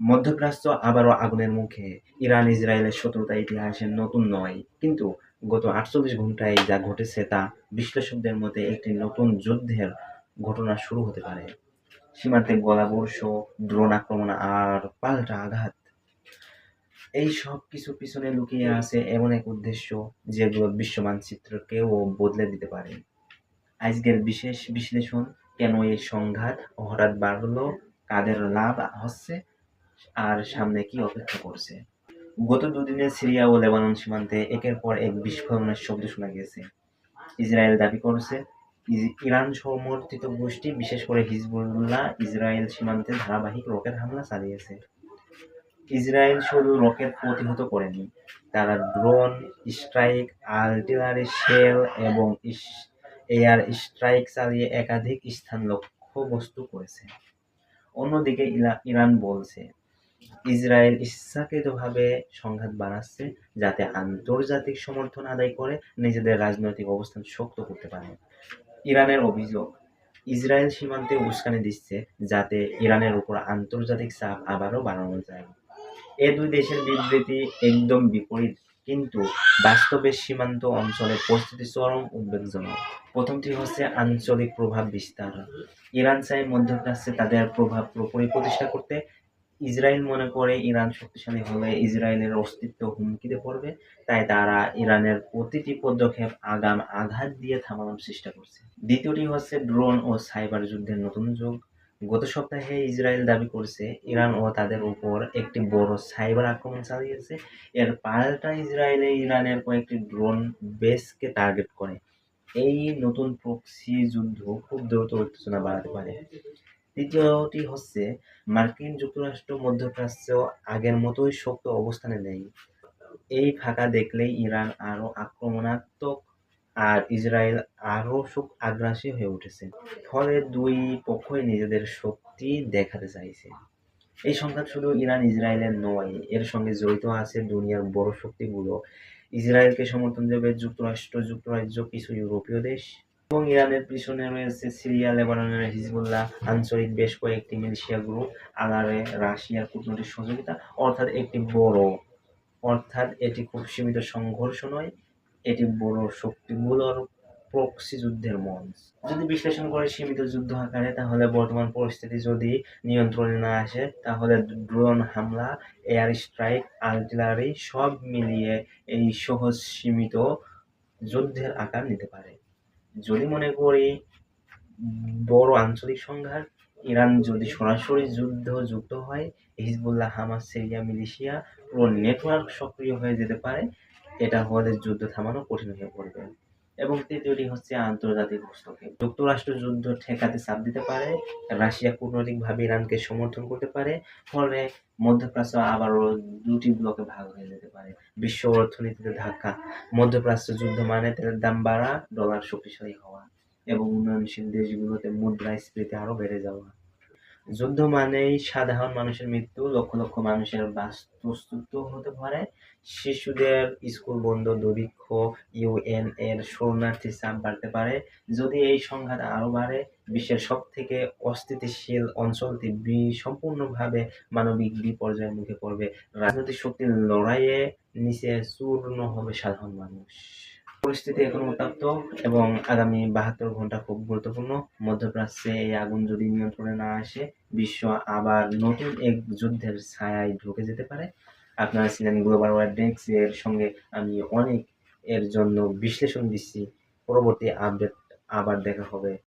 মধ্যপ্রাচ্য আবারও আগুনের মুখে। ইরান, ইসরায়েলের শত্রুতা ইতিহাসের নতুন নয়। কিন্তু গত আটচল্লিশ ঘন্টায় যা ঘটেছে তা বিশ্লেষকদের মতে একটি নতুন যুদ্ধের ঘটনা শুরু হতে পারে। সীমান্তে গোলাবর্ষ, ড্রোন আক্রমণ আর পাল্টা আঘাত। এই সব কিছুর পিছনে লুকিয়ে আছে এমন এক উদ্দেশ্য যেগুলো বিশ্ব মানচিত্রকেও বদলে দিতে পারে। আজকের বিশেষ বিশ্লেষণ কেন এই সংঘাত হঠাৎ বাড়লো, কাদের লাভ হচ্ছে আর সামনে কি অপেক্ষা করছে? গত দুদিনে সিরিয়া ও লেবানন সীমান্তে একের পর এক বিস্ফোরণের শব্দ শোনা গেছে ইসরায়েল দাবি করছে ইরান সমর্থিত গোষ্ঠী, বিশেষ করে হিজবুল্লাহ, ইসরায়েল সীমান্তে ধারাবাহিক রকেট হামলা চালিয়েছে। ইসরায়েল শুধু রকেট প্রতিহত করেনি, তারা ড্রোন, স্ট্রাইক আর্টিলারি শেল এবং এয়ার স্ট্রাইক চালিয়ে একাধিক স্থান লক্ষ্যবস্তু করেছে। অন্যদিকে ইরান বলছে ইসরায়েল ইচ্ছাকৃতভাবে সংঘাত বাড়াচ্ছে যাতে আন্তর্জাতিক সমর্থন আদায় করে নিজেদের রাজনৈতিক অবস্থান শক্ত করতে পারে। ইরানের অভিযোগ, ইসরায়েল সীমান্তে উস্কানি দিচ্ছে যাতে ইরানের উপর আন্তর্জাতিক চাপ আবারও বাড়ানো যায়। এ দুই দেশের বিবৃতি একদম বিপরীত, কিন্তু বাস্তবে সীমান্ত অঞ্চলের পরিস্থিতি চরম উদ্বেগজনক। প্রথমটি হচ্ছে আঞ্চলিক প্রভাব বিস্তার। ইরান চায় মধ্যপ্রাচ্যে তাদের প্রভাব পুরোপুরি প্রতিষ্ঠা করতে ইসরায়েল মনে করে ইরান শক্তিশালী হলে ইসরায়েলের অস্তিত্ব হুমকিতে পড়বে, তাই তারা ইরানের প্রতিটি পদক্ষেপ আগাম আঘাত দিয়ে থামানোর চেষ্টা করছে। দ্বিতীয়টি হচ্ছে ড্রোন ও সাইবার যুদ্ধের নতুন যুগ। গত সপ্তাহে ইসরায়েল দাবি করছে, ইরান ও তাদের উপর একটি বড় সাইবার আক্রমণ চালিয়েছে। এর পাল্টা ইসরায়েলে ইরানের কয়েকটি ড্রোন বেসকে টার্গেট করে। এই নতুন প্রক্সি যুদ্ধ খুব দ্রুত উত্তেজনা বাড়াতে পারে। তৃতীয়টি হচ্ছে, মার্কিন যুক্তরাষ্ট্র, মধ্যপ্রাচ্য আগের মতোই শক্ত অবস্থানে নেই। এই ফাঁকা দেখলেই ইরান আরও আক্রমণাত্মক আর ইসরায়েল আরও সুখ আগ্রাসী হয়ে উঠেছে। ফলে দুই পক্ষই নিজেদের শক্তি দেখাতে চাইছে। এই সংঘাত শুধু ইরান, ইসরায়েলের নয়, এর সঙ্গে জড়িত আছে দুনিয়ার বড় শক্তিগুলো। ইসরায়েলকে সমর্থন দেবে যুক্তরাষ্ট্র, যুক্তরাজ্য, কিছু ইউরোপীয় দেশ। এবং ইরানের পিছনে রয়েছে সিরিয়া, লেবাননের হিজবুল্লাহ, আঞ্চলিক বেশ কয়েকটি মিলিশিয়া গ্রুপ, আলারে রাশিয়ার কূটনৈতিক সহযোগিতা, অর্থাৎ একটি বড়, অর্থাৎ এটি খুব সীমিত সংঘর্ষ নয়, এটি বড় শক্তিগুলোর প্রক্সি যুদ্ধের মঞ্চ। যদি বিশ্লেষণ করে সীমিত যুদ্ধ আকারে, তাহলে বর্তমান পরিস্থিতি যদি নিয়ন্ত্রণে না আসে, তাহলে ড্রোন হামলা, এয়ার স্ট্রাইক, আর্টিলারি সব মিলিয়ে এই সহজ সীমিত যুদ্ধের আকার নিতে পারে। যদি মনে করি, বড় আঞ্চলিক সংঘাত, ইরান যদি সরাসরি যুদ্ধ যুক্ত হয়, হিজবুল্লাহ, হামাস, সিরিয়া, মিলিশিয়া, পুরো নেটওয়ার্ক সক্রিয় হয়ে যেতে পারে, এটা হলে যুদ্ধ থামানো কঠিন হয়ে পড়বে। এবং তৃতীয়টি হচ্ছে আন্তর্জাতিক হস্তক্ষেপ যুক্তরাষ্ট্র যুদ্ধ ঠেকাতে চাপ দিতে পারে, রাশিয়া কূটনৈতিকভাবে ইরানকে সমর্থন করতে পারে, ফলে মধ্যপ্রাচ্য আবারও দুটি ব্লকে ভাগ হয়ে যেতে পারে। বিশ্ব অর্থনীতিতে ধাক্কা, মধ্যপ্রাচ্য যুদ্ধ মানে তেলের দাম বাড়া, ডলার শক্তিশালী হওয়া, এবং উন্নয়নশীল দেশগুলোতে মুদ্রাস্ফীতি আরও বেড়ে যাওয়া। যুদ্ধ মানেই সাধারণ মানুষের মৃত্যু, লক্ষ লক্ষ মানুষের বাস্তুচ্যুত হতে পারে। শিশুদের স্কুল বন্ধ, দুর্ভিক্ষ, ইউএন এর শরণার্থী চাপ বাড়তে পারে। যদি এই সংঘাত আরও বাড়ে, বিশ্বের সব থেকে অস্থিতিশীল অঞ্চলটি সম্পূর্ণভাবে মানবিক বিপর্যয়ের মুখে পড়বে। রাজনৈতিক শক্তির লড়াইয়ে নিচে চূর্ণ হবে সাধারণ মানুষ। পরিস্থিতি এখন উত্তপ্ত এবং আগামী বাহাত্তর ঘণ্টা খুব গুরুত্বপূর্ণ। মধ্যপ্রাচ্যে এই আগুন যদি নিয়ন্ত্রণে না আসে, বিশ্ব আবার নতুন এক যুদ্ধের ছায়ায় ঢুকে যেতে পারে। আপনারা ছিলেন গ্লোবাল ওয়ার ডেস্ক এর সঙ্গে আমি অনেক এর জন্য বিশ্লেষণ দিচ্ছি। পরবর্তী আপডেট আবার দেখা হবে।